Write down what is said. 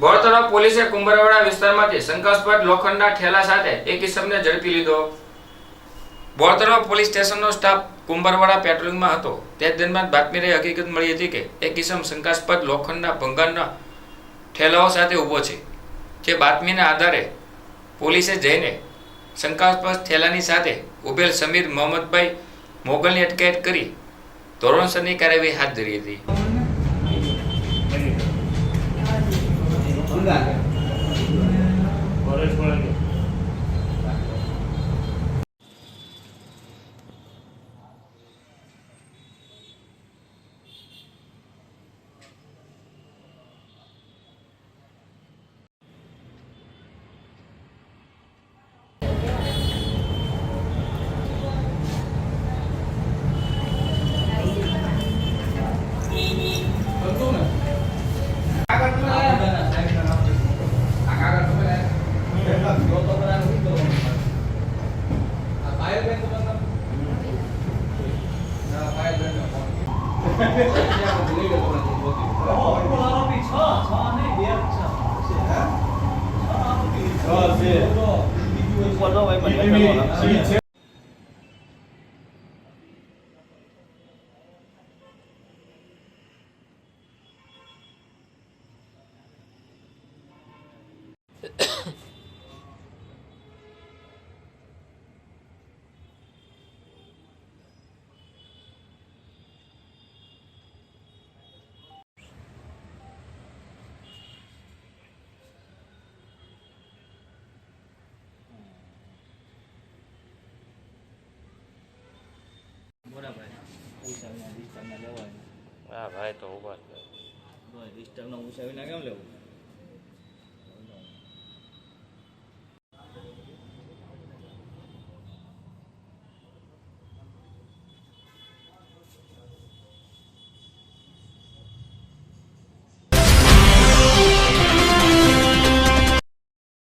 બોરતળાવ પોલીસે કુંભરવાડા વિસ્તારમાંથી શંકાસ્પદ લોખંડના ઠેલા સાથે એક ઇસમને ઝડપી લીધો. બોળતરા પોલીસ સ્ટેશનનો સ્ટાફ કુંભરવાડા પેટ્રોલિંગમાં હતો. તે દરમિયાન બાતમીને હકીકત મળી હતી કે એક ઇસમ શંકાસ્પદ લોખંડના ભંગારના ઠેલાઓ સાથે ઊભો છે. જે બાતમીના આધારે પોલીસે જઈને શંકાસ્પદ ઠેલાની સાથે ઉભેલ સમીર મોહમ્મદભાઈ મોગલની અટકાયત કરી ધોરણસરની કાર્યવાહી હાથ ધરી હતી. ಹಂಗಾಗಿ બરાબર હા ભાઈ તો ઊભા ડિસ્ટર્બના ઉષાવીના કેમ લેવું?